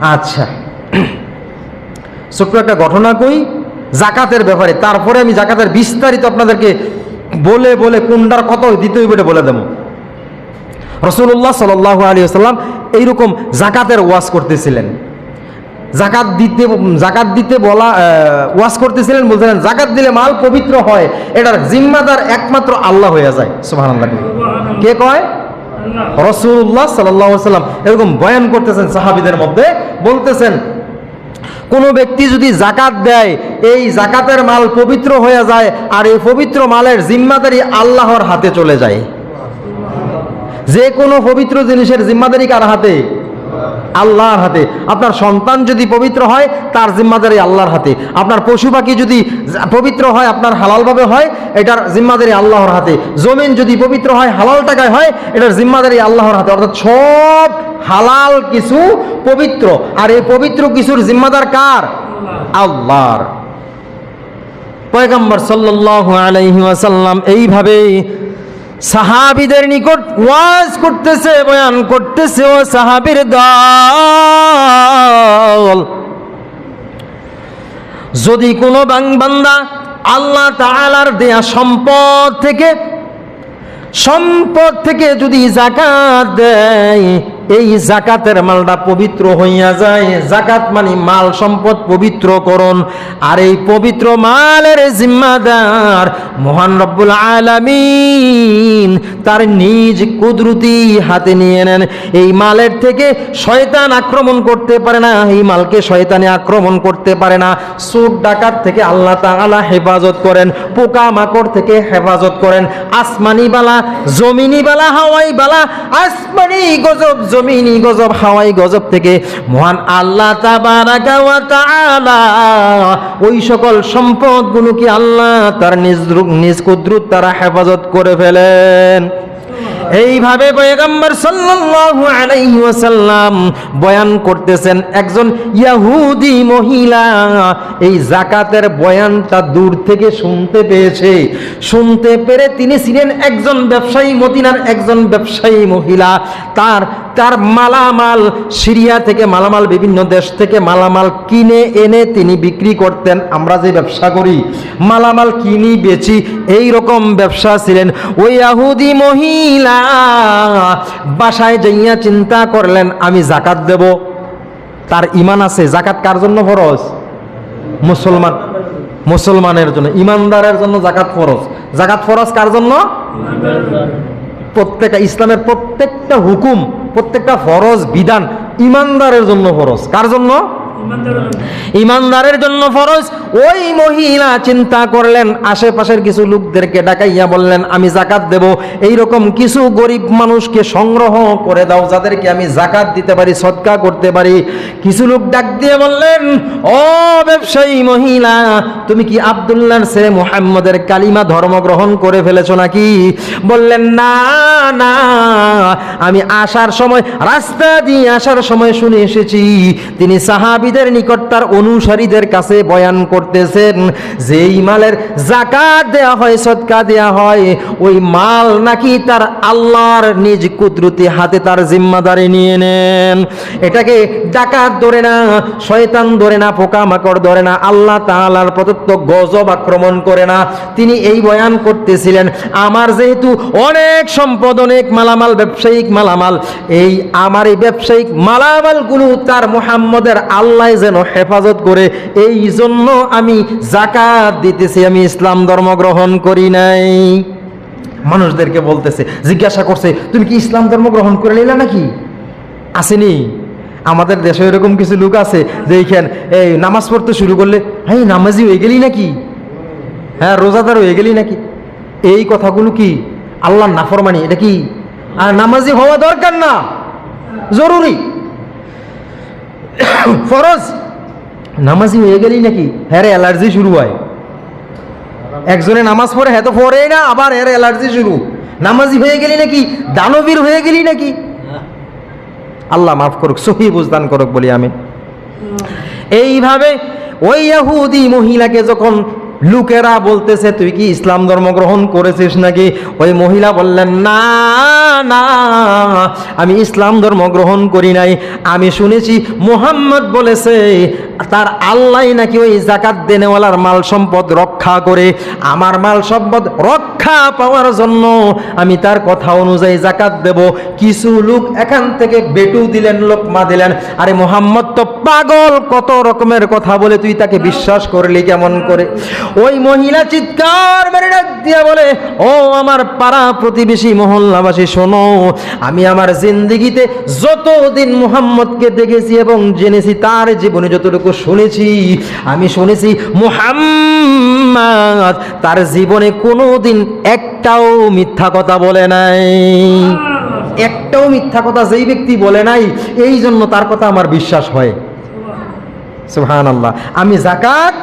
আচ্ছা। ছোট্ট একটা ঘটনা কই? জাকাতের ব্যাপারে। তারপরে আমি জাকাতের বিস্তারিত আপনাদেরকে বলে বলে কোনটার কত দিতে হইবে বলে দেবো। রসুল্লাহ সাল্লাহ আলী আসাল্লাম এইরকম জাকাতের ওয়াজ করতেছিলেন। জাকাত দিতে জাকাত দিতে বলা ওয়াজ করতেছিলেন, বলছিলেন, জাকাত দিলে মাল পবিত্র হয়, এটার জিম্মাদার একমাত্র আল্লাহ হয়ে যায়। সুহান কে কয়? রসুল্লাহ সাল্লাহ সাল্লাম এরকম বয়ান করতেছেন সাহাবিদের মধ্যে, বলতেছেন, কোনো ব্যক্তি যদি জাকাত দেয়, এই জাকাতের মাল পবিত্র হয়ে যায় আর এই পবিত্র মালের জিম্মাদারি আল্লাহর হাতে চলে যায়। যে কোনো পবিত্র জিনিসের জিম্মাদারি কার হাতে? আল্লাহর হাতে। আপনার সন্তান যদি পবিত্র হয়, তার জিম্মাদারি আল্লাহর হাতে। আপনার পশু পাখি যদি পবিত্র হয়, আপনার হালালভাবে হয়, এটার জিম্মাদারি আল্লাহর হাতে। জমিন যদি পবিত্র হয়, হালাল টাকায় হয়, এটার জিম্মাদারি আল্লাহর হাতে। অর্থাৎ সব হালাল কিছু পবিত্র। আর এই পবিত্র কিছুর জিম্মাদার কার? আল্লাহর। পয়গম্বর সাল্লাল্লাহু আলাইহি ওয়াসাল্লাম এইভাবেই সাহাবিদের নিকট ওয়াজ করতেছে, বয়ান করতেছে, ও সাহাবির দল। যদি কোনো বাংবান্দা আল্লাহ তালার দেয়া সম্পদ থেকে সম্পদ থেকে যদি জাকাত দেয় এই জাকাতের মালটা পবিত্র হইয়া যায়। জাকাত মানে মাল সম্পদ পবিত্রকরণ আর এই পবিত্র মালের জিম্মাদার মহান রব্বুল আলামিন তার নিজ কুদরতি হাতে নিয়ে নেন। এই মালের থেকে শয়তান আক্রমণ করতে পারে না, এই মালকে শয়তানে আক্রমণ করতে পারে না। সুর ডাকাত থেকে আল্লাহ তাআলা হেফাজত করেন পোকা মাকড় থেকে হেফাজত করেন। আসমানি বালা, জমিনি বালা, হাওয়াই বালা, আসমানি গজব জমিনি গজব, হাওয়াই গজব থেকে মহান আল্লাহ ওই সকল সম্পদগুলোকে আল্লাহ তার নিজ নিজ কুদরত তারা হেফাজত করে ফেলেন? এইভাবে পয়গম্বর সাল্লাল্লাহু আলাইহি ওয়াসাল্লাম বয়ান করতেছেন, একজন ইয়াহুদি মহিলা এই জাকাতের বয়ানটা দূর থেকে শুনতে পেয়েছে। শুনতে পেরে তিনি ছিলেন একজন ব্যবসায়ী, মদিনার একজন ব্যবসায়ী মহিলা। তার তার মালামাল সিরিয়া থেকে মালামাল বিভিন্ন দেশ থেকে মালামাল কিনে এনে তিনি বিক্রি করতেন। আমরা যে ব্যবসা করি মালামাল কিনি বেচি এই রকম ব্যবসা ছিলেন। ওই আহুদি মহিলা বাসায় যাইয়া চিন্তা করলেন আমি জাকাত দেব। তার ইমান আছে। জাকাত কার জন্য ফরজ? মুসলমান মুসলমানের জন্য। ইমানদারের জন্য জাকাত ফরজ। জাকাত ফরজ কার জন্য? প্রত্যেকটা ইসলামের প্রত্যেকটা হুকুম প্রত্যেকটা ফরজ বিধান ইমানদারের জন্য ফরজ। কার জন্য? ইমানদারের জন্য। ফরজ। ওই মহিলা চিন্তা করলেন, আশেপাশের কিছু লোকদেরকে ডাকাইয়া বললেন, আমি জাকাত দেব। এই রকম কিছু গরিব মানুষকে সংগ্রহ করে দাও, যাদেরকে আমি জাকাত দিতে পারি, সৎকা করতে পারি। কিছু লোক ডাক দিয়ে বললেন, ও ব্যবসায়ী মহিলা, তুমি কি আব্দুল্লাহর ছেলে মুহাম্মদের কালিমা ধর্ম গ্রহণ করে ফেলেছো নাকি? বললেন, না না, আমি আসার সময়, রাস্তা দিয়ে আসার সময় শুনে এসেছি। তিনি সাহাবিদের নিকট তার অনুসারীদের কাছে বয়ান করতেছেন যে মালের জাকাত দেয়া হয় সৎকা দেয়া হয়, ওই মাল নাকি তার আল্লাহর নিজ কুদরতি হাতে তার জিম্মাদারি নিয়ে নেন। এটাকে ডাকাত ধরে না, শয়তান ধরে না, পোকামাকড় ধরে না, আল্লাহ তাআলার প্রদত্ত গজব আক্রমণ করে না। তিনি এই বয়ান করতেছিলেন, আমার যেহেতু অনেক সম্পদ, অনেক মালামাল, ব্যবসায়িক মালামাল, এই আমার এই ব্যবসায়িক মালামালগুলো তার মোহাম্মদের আল্লাহ যেন হেফাজত করে, এই জন্য আমি জাকাত দিতেছি, আমি ইসলাম ধর্ম গ্রহণ করি নাই। মানুষদেরকে বলতেছে, জিজ্ঞাসা করছে, তুমি কি ইসলাম ধর্ম গ্রহণ করে নিলে নাকি? আসেনি। আমাদের দেশে এরকম কিছু লোক আছে যে এইখান এই নামাজ পড়তে শুরু করলে হ্যাঁ নামাজি হয়ে গেলি নাকি? হ্যাঁ রোজাদার হয়ে গেলি নাকি? এই কথাগুলো কি? আল্লাহ নাফরমানি, এটা কি? আর নামাজি হওয়া দরকার না? জরুরি। ফরজ? নামাজি হয়ে গেলেই নাকি হ্যাঁ অ্যালার্জি শুরু হয়। একজনে নামাজ পড়ে হ্যাঁ তো পড়েই না আবার হ্যাঁ অ্যালার্জি শুরু। নামাজি হয়ে গেলি নাকি দানবীর হয়ে গেলি নাকি? আল্লাহ মাফ করুক সহি বুঝদান করুক বলি আমি। এইভাবে ওই ইয়াহুদি মহিলাকে যখন লোকেরা বলতেছে, তুই কি ইসলাম ধর্ম গ্রহণ করেছিস নাকি? ওই মহিলা বললেন, না না, আমি ইসলাম ধর্ম গ্রহণ করি নাই। আমি শুনেছি মোহাম্মদ বলেছে, তার আল্লাহ নাকি ওই জাকাত দেনেওয়ালার মাল সম্পদ রক্ষা করে। আমার মাল সম্পদ রক্ষা পাওয়ার জন্য আমি তার কথা অনুযায়ী জাকাত দেব। কিছু লোক এখান থেকে বেটু দিলেন, লোকমা দিলেন। আরে মোহাম্মদ তো পাগল, কত রকমের কথা বলে তুই তাকে বিশ্বাস করলি কেমন করে? ওই মহিলা চিৎকার মেরে ডাক দিয়া বলে, ও আমার পাড়া প্রতিবেশী মহল্লাবাসী, শোনো, আমি আমার জিন্দিগিতে যতদিন মুহাম্মদকে দেখেছি এবং জেনেছি, তার জীবনে যতটুকু শুনেছি, আমি শুনেছি মুহাম্মদ তার জীবনে কোনোদিন একটাও মিথ্যা কথা বলে নাই। একটাও মিথ্যা কথা যেই ব্যক্তি বলে নাই, এই জন্য তার কথা আমার বিশ্বাস হয়। সুহান আল্লাহ আমি জাকাত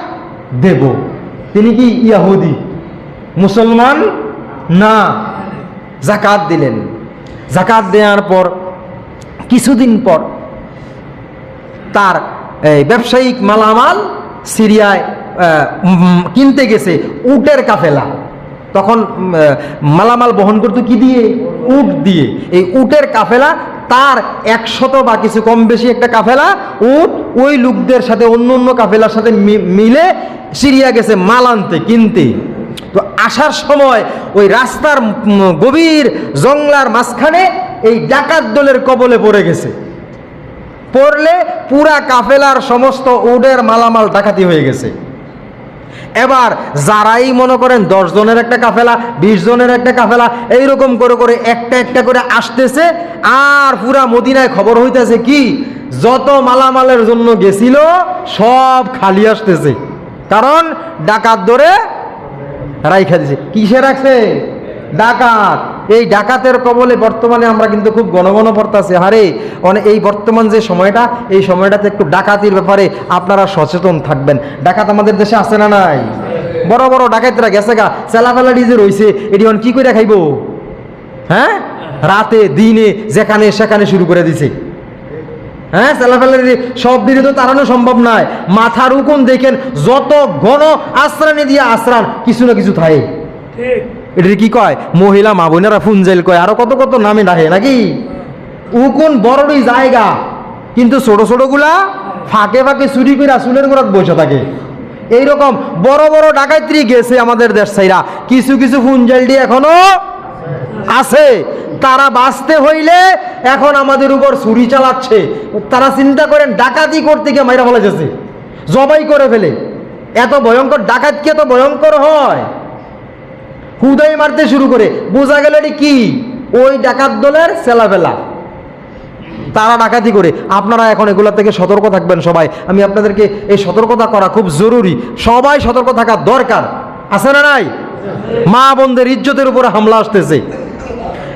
দেব। তিনি কি ইয়াহুদি? মুসলমান? না। জাকাত দিলেন। জাকাত দেওয়ার পর, কিছুদিন পর তার ব্যবসায়িক মালামাল সিরিয়ায় কিনতে গেছে উটের কাফেলা। তখন মালামাল বহন করতো কি দিয়ে? উট দিয়ে। এই উটের কাফেলা তার একশত বা কিছু কম বেশি একটা কাফেলা উট ওই লোকদের সাথে, অন্য অন্য কাফেলার সাথে মিলে সিরিয়া গেছে মাল আনতে, কিনতে। তো আসার সময় ওই রাস্তার গভীর জংলার মাঝখানে এই ডাকাত দলের কবলে পড়ে গেছে। পড়লে পুরা কাফেলার সমস্ত উডের মালামাল ডাকাতি হয়ে গেছে। এবার যারাই মনে করেন দশ জনের একটা কাফেলা, বিশ জনের একটা কাফেলা, এইরকম করে করে একটা একটা করে আসতেছে, আর পুরা মদিনায় খবর হইতেছে কি? যত মালামালের জন্য গেছিল, সব খালি আসতেছে। কারণ ডাকাত ধরে রাইখা দিছে। কিসে রাখছে? ডাকাত। এই ডাকাতের কবলে বর্তমানে আমরা কিন্তু খুব ঘন পড়তাছি। হারে অনেক এই বর্তমান যে সময়টা, এই সময়টাতে একটু ডাকাতির ব্যাপারে আপনারা সচেতন থাকবেন। ডাকাত আমাদের দেশে আছে না নাই? বড় বড় ডাকাতরা গেছে গা, চেলাফেলা ডিজে রইছে। এটি অন কি করে খাইবো? হ্যাঁ? রাতে, দিনে, যেখানে, সেখানে শুরু করে দিছে। হ্যাঁ সেলাফেলার সব দিনে তো তাড়ানো সম্ভব নয়। মাথার উকুন দেখেন, যত ঘন আশ্রানি দিয়ে আশ্রান কিছু না কিছু থাকে। এটা কি কয়? মহিলা মা বোনেরা ফুনজেল কয়। আরও কত কত নামে ডাকে, নাকি? উকুন বড়ই জায়গা, কিন্তু ছোট ছোটগুলা ফাঁকে ফাঁকে চুরি করে চুলের গোড়াত বসে থাকে। এইরকম বড় বড় ডাকাইত্রী গেছে আমাদের দেশ সাইরা কিছু কিছু ফুনজেলটি এখনও আছে। তারা বাঁচতে হইলে এখন আমাদের উপর ছুরি চালাচ্ছে। তারা চিন্তা করেন, ডাকাতি করতে গিয়ে মাইরা ফেলা যাচ্ছে জবাই করে ফেলে। এত ভয়ঙ্কর ডাকাত কি এত ভয়ঙ্কর হয়। হুদাই মারতে শুরু করে। বোঝা গেল এটি কি? ওই ডাকাত দলের সেলাফেলা তারা ডাকাতি করে। আপনারা এখন এগুলা থেকে সতর্ক থাকবেন সবাই। আমি আপনাদেরকে এই সতর্কতা করা খুব জরুরি। সবাই সতর্ক থাকা দরকার। আছে না নাই? মা বোনদের ইজ্জতের উপরে হামলা আসতেছে।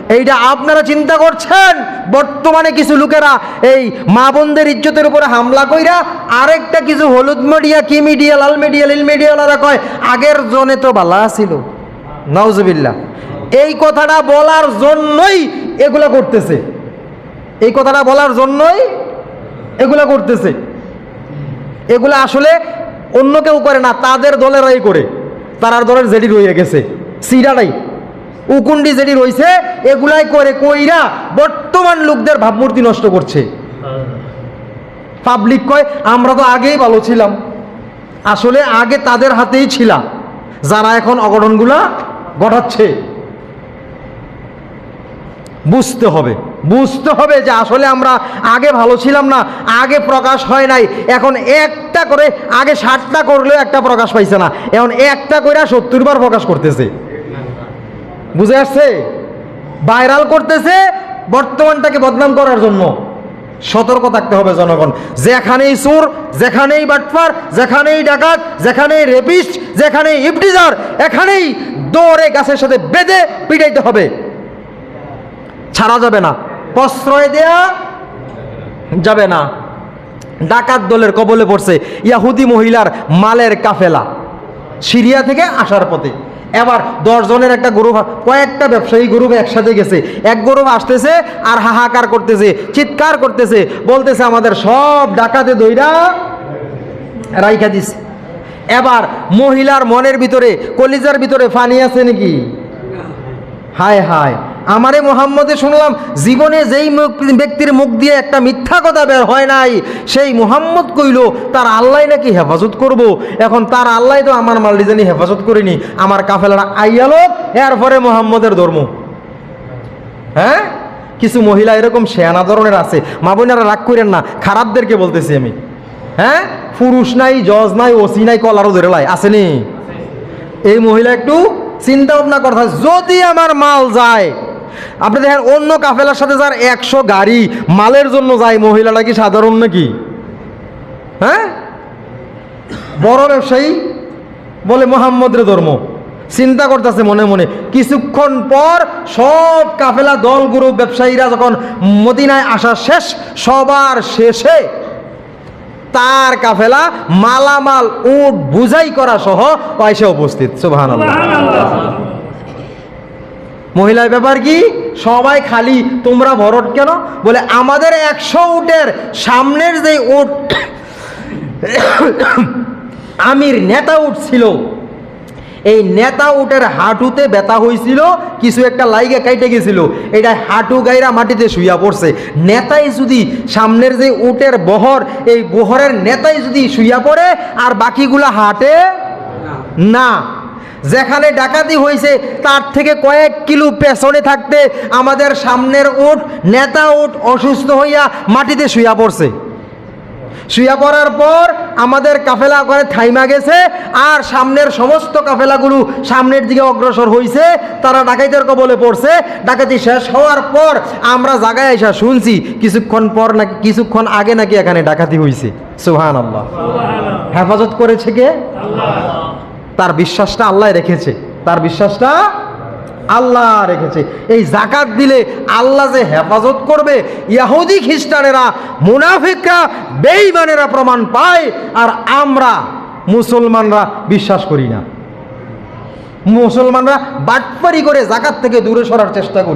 এইটা আপনারা চিন্তা করছেন? বর্তমানে কিছু লোকেরা এই মা বোনদের ইজ্জতের উপরে হামলা কইরা আরেকটা কিছু হলুদ মিডিয়া, কি মিডিয়া, লাল মিডিয়া লীল মিডিয়ালারা কয়, আগের জনে তো বালা ছিল। নাউজবিল্লা এই কথাটা বলার জন্যই এগুলা করতেছে। এই কথাটা বলার জন্যই এগুলা করতেছে। এগুলা আসলে অন্য কেউ করে না, তাদের দলেরাই করে। তারার দলের জেডি রয়ে গেছে, সিরাটাই। উকুন্ডি যেটি রয়েছে, এগুলাই করে কইরা বর্তমান লোকদের ভাবমূর্তি নষ্ট করছে। পাবলিক কয়, আমরা তো আগেই ভালো ছিলাম। আসলে আগে তাদের হাতেই ছিলাম। যারা এখন অঘটনগুলা ঘটাচ্ছে বুঝতে হবে বুঝতে হবে যে আসলে আমরা আগে ভালো ছিলাম না, আগে প্রকাশ হয় নাই। এখন একটা করে, আগে ষাটটা করলেও একটা প্রকাশ পাইছে না। এখন একটা করে সত্তর বার প্রকাশ করতেছে। বুঝে আসছে? ভাইরাল করতেছে বর্তমানটাকে বদনাম করার জন্য। সতর্ক থাকতে হবে জনগণ। যেখানেই সুর যেখানেই বাটফার, যেখানেই ডাকাত, যেখানেই রেপিস্ট, যেখানেই ইফটিজার এখানেই দৌড়ে গাছের সাথে বেঁধে পিটাইতে হবে। ছাড়া যাবে না। প্রশ্রয় দেয়া যাবে না। ডাকাত দলের কবলে পড়ছে ইয়াহুদি মহিলার মালের কাফেলা। সিরিয়া থেকে আসার পথে। এবার দশজনের একটা গ্রুপ কয়েকটা ব্যবসায়ী গ্রুপ একসাথে গেছে। এক গ্রুপ আসতেছে আর হাহাকার করতেছে, চিৎকার করতেছে, বলতেছে আমাদের সব ডাকাতে দইরা রাইখা দিছে। এবার মহিলার মনের ভিতরে, কলিজার ভিতরে ফানি আছে নাকি? হায় হায়। আমারে মোহাম্মদে শুনলাম, জীবনে যেই ব্যক্তির মুখ দিয়ে একটা মিথ্যা কথা বের হয় নাই, সেই মোহাম্মদ কইল, তার আল্লাহ নাকি হেফাজত করব? এখন তার আল্লাহ তো আমার মাল জানি হেফাজত করিনি, আমার কাফেলাটা আইয়ালো এরপরে মোহাম্মদের ধর্ম। হ্যাঁ? কিছু মহিলা এরকম শেয়ানা ধরনের আছে, মা বোনেরা রাগ করেন না, খারাপদেরকে বলতেছি আমি। হ্যাঁ? পুরুষ নাই, জজ নাই, ওসি নাই, কলারও ধরে লাই। আসেনি এই মহিলা একটু চিন্তা ভাবনা করতে যদি আমার মাল যায়, আপনি দেখেন অন্য কাফেলার সাথে যার একশো গাড়ি, মালের জন্য যায়, মহিলাটা কি সাধারণ নাকি? হ্যাঁ? বড় ব্যবসায়ী বলে মোহাম্মদের ধর্ম। চিন্তা করতেছে মনে মনে। কিছুক্ষণ পর সব কাফেলা দল গ্রুপ ব্যবসায়ীরা যখন মদিনায় আসা শেষ, সবার শেষে তার কাফেলা মালামাল উট বুঝাই করা সহ পয়সে উপস্থিত। সুবাহান মহিলার ব্যাপার কি? সবাই খালি তোমরা ভরট কেন? বলে আমাদের একশো উটের সামনের যে উট আমির নেতা উঠ ছিল এই নেতা উটের হাঁটুতে ব্যথা হয়েছিল কিছু একটা লাইগে কাইটে গেছিল। এটা হাঁটু গাইরা মাটিতে শুইয়া পড়ছে। নেতাই যদি সামনের যে উটের বহর, এই বহরের নেতাই যদি শুইয়া পড়ে, আর বাকিগুলা হাঁটে না। যেখানে ডাকাতি হয়েছে তার থেকে কয়েক কিলো পেছনে থাকতে আমাদের সামনের উট, নেতা উট অসুস্থ হইয়া মাটিতে শুইয়া পড়ছে। শুয়া পড়ার পর আমাদের কাফেলা করে থাইমা গেছে আর সামনের সমস্ত কাফেলাগুলো সামনের দিকে অগ্রসর হয়েছে তারা ডাকাইতের কবলে পড়ছে। ডাকাতি শেষ হওয়ার পর আমরা জায়গায় এসে শুনছি কিছুক্ষণ পর নাকি কিছুক্ষণ আগে নাকি এখানে ডাকাতি হয়েছে সুহান আল্লাহ হেফাজত করেছে কে? তার বিশ্বাসটা আল্লাহ রেখেছে। তার বিশ্বাসটা আল্লাহ রেখেছে। এই জাকাত দিলে আল্লাহ যে হেফাজত করবে, ইয়াহুদি খ্রিস্টানেরা, মুনাফিকরা, বেঈমানেরা প্রমাণ পায়, আর আমরা মুসলমানরা বিশ্বাস করি না। মুসলমানরা বাটপারি করে জাকাত থেকে দূরে সরার চেষ্টা করি।